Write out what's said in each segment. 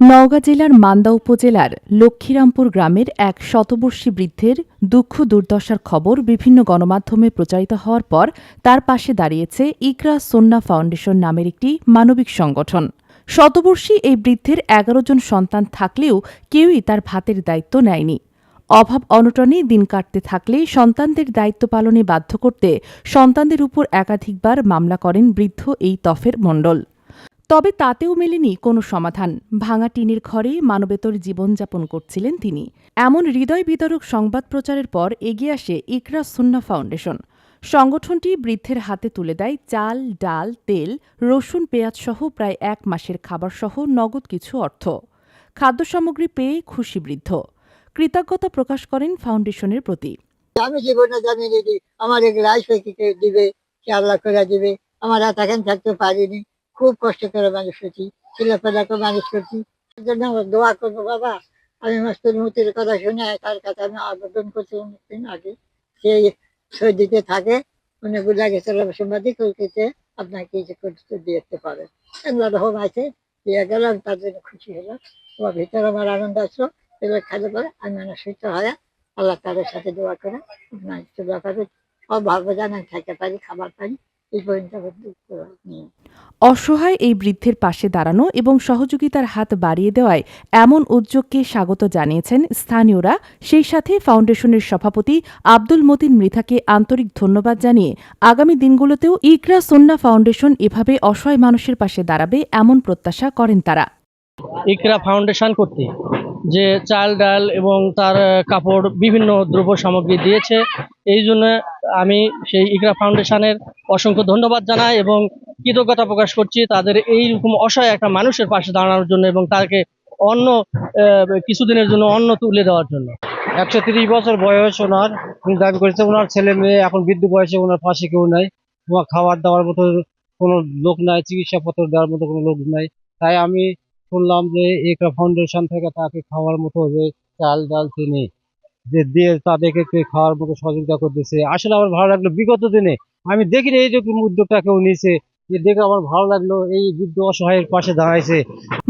নওগাঁ জেলার মান্দা উপজেলার লক্ষ্মীরামপুর গ্রামের এক শতবর্ষী বৃদ্ধের দুঃখ দুর্দশার খবর বিভিন্ন গণমাধ্যমে প্রচারিত হওয়ার পর তার পাশে দাঁড়িয়েছে ইকরা সন্না ফাউন্ডেশন নামের একটি মানবিক সংগঠন। শতবর্ষী এই বৃদ্ধের এগারো জন সন্তান থাকলেও কেউই তার ভাতের দায়িত্ব নেয়নি। অভাব অনটনে দিন কাটতে থাকলে সন্তানদের দায়িত্ব পালনে বাধ্য করতে সন্তানদের উপর একাধিকবার মামলা করেন বৃদ্ধ এই তফের মণ্ডল। তবে তাতেও মেলেনি কোনো সমাধান। ভাঙা টিনের ঘরে মানবেতর জীবনযাপন করছিলেন তিনি। এমন হৃদয় বিতরক সংবাদ প্রচারের পর এগিয়ে আসে ইকরা সুন্না ফাউন্ডেশন। সংগঠনটি বৃদ্ধের হাতে তুলে দেয় চাল, ডাল, তেল, রসুন, পেঁয়াজ সহ প্রায় এক মাসের খাবারসহ নগদ কিছু অর্থ। খাদ্য সামগ্রী পেয়ে খুশি বৃদ্ধ। কৃতজ্ঞতা প্রকাশ করেন ফাউন্ডেশনের প্রতি। আমি জীবনে জানি দিদি আমার এগুলো আইসে কি করে দিবে কি আল্লাহ করে দিবে, আমার আর এখন থাকতে পারিনি। খুব কষ্ট করে মানুষ করছি ছেলেপেলাকে মানুষ করছি। জন্য দোয়া করব, বাবা, আমি মাস্টার মুতির কথা শুনে তার কাছে আমি আবেদন করছি অনেকদিন আগে। সেই সৌদিতে থাকে, উনি বুঝা গেছে কলকাতে আপনাকে কিছু করতে দিতে পারে। এগুলো আছে, দিয়ে গেলাম, তার জন্য খুশি হলাম। তোমার ভিতরে আমার আনন্দ আসলো এবার খেলে পরে আমি অনেক সুস্থ হয়, আল্লাহ তাদের সাথে দোয়া করে মানুষের ব্যাপারে সব ভালো জানান থাকতে পারি, খাবার পারি, এই পর্যন্ত নেই। অসহায় এই বৃদ্ধের পাশে দাঁড়ানো এবং সহযোগিতার হাত বাড়িয়ে দেওয়ায় এমন উদ্যোগকে স্বাগত জানিয়েছেন স্থানীয়রা। সেই সাথে ফাউন্ডেশনের সভাপতি আব্দুল মতিন মৃথাকে আন্তরিক ধন্যবাদ জানিয়ে আগামী দিনগুলোতেও ইকরা সন্না ফাউন্ডেশন এভাবে অসহায় মানুষের পাশে দাঁড়াবে এমন প্রত্যাশা করেন তারা। ইকরা ফাউন্ডেশন কর্তৃক যে চাল, ডাল এবং তার কাপড় বিভিন্ন দ্রব্য সামগ্রী দিয়েছে, এই জন্য আমি সেই ইকরা ফাউন্ডেশনের অসংখ্য ধন্যবাদ জানাই এবং কৃতজ্ঞতা প্রকাশ করছি। তাদের এই রকম অসহায় একটা মানুষের পাশে দাঁড়ানোর জন্য এবং তাকে অন্য কিছুদিনের জন্য অন্ন তুলে দেওয়ার জন্য। একশো তিরিশ বছর বয়স ওনার। দাবি করেছে ওনার ছেলে মেয়ে, এখন বৃদ্ধ বয়সে ওনার পাশে কেউ নাই। ওনার খাবার দেওয়ার মতো কোনো লোক নাই, চিকিৎসাপত্র দেওয়ার মতো কোনো লোক নাই। তাই আমি শুনলাম যে একটা ফাউন্ডেশন থেকে তাকে খাওয়ার মতো যে চাল ডাল চিনি যে দিয়ে তাদেরকে খাওয়ার মতো সহযোগিতা করতেছে। আসলে আমার ভালো লাগল। বিগত দিনে আমি দেখিনি এই যে উদ্যোগটা কেউ নিয়েছে। দেখে আমার ভালো লাগল এই বৃদ্ধ অসহায়ের পাশে দাঁড়াইছে।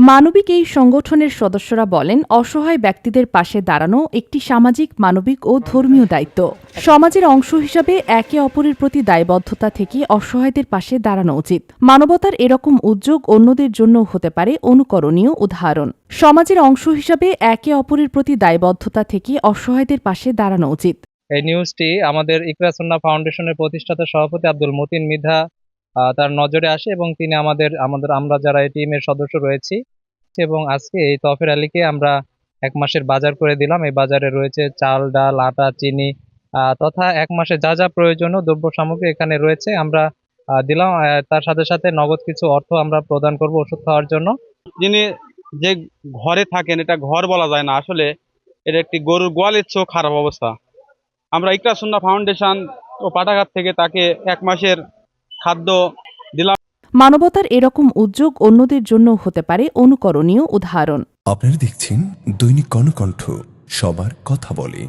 মানবিক এই সংগঠনের সদস্যরা বলেন অসহায় ব্যক্তিদের পাশে দাঁড়ানো একটি সামাজিক মানবিক ও ধর্মীয় দায়িত্ব। সমাজের অংশ হিসাবে একে অপরের প্রতি দায়বদ্ধতা থেকে অসহায়দের পাশে দাঁড়ানো উচিত। মানবতার এরকম উদ্যোগ অন্যদের জন্য হতে পারে অনুকরণীয় উদাহরণ। সমাজের অংশ হিসাবে একে অপরের প্রতি দায়বদ্ধতা থেকে অসহায়দের পাশে দাঁড়ানো উচিত। এই নিউজটি আমাদের ইকরা সুন্না ফাউন্ডেশনের প্রতিষ্ঠাতা সভাপতি আব্দুল মতিন মিধা তার নজরে আসে এবং তিনি আমাদের আমাদের, আমরা যারা এই টিমের সদস্য রয়েছি এবং আজকে এই তফের আলীকে আমরা এক মাসের বাজার করে দিলাম। এই বাজারে রয়েছে চাল, ডাল, আটা, চিনি তথা এক মাসে যা যা প্রয়োজনীয় দ্রব্য সামগ্রী এখানে রয়েছে আমরা দিলাম। তার সাথে সাথে নগদ কিছু অর্থ আমরা প্রদান করব ওষুধ খাওয়ার জন্য। যিনি যে ঘরে থাকেন, এটা ঘর বলা যায় না। আসলে এটা একটি গরুর গোয়ালের চেয়েও খারাপ অবস্থা। আমরা ইকরা সুন্না ফাউন্ডেশন ও পাটাঘাট থেকে তাকে এক মাসের খাদ্য দিলাম। মানবতার এরকম উদ্যোগ অন্যদের জন্য হতে পারে অনুকরণীয় উদাহরণ। আপনারা দেখছেন দৈনিক কর্ণকণ্ঠ সবার কথা বলে।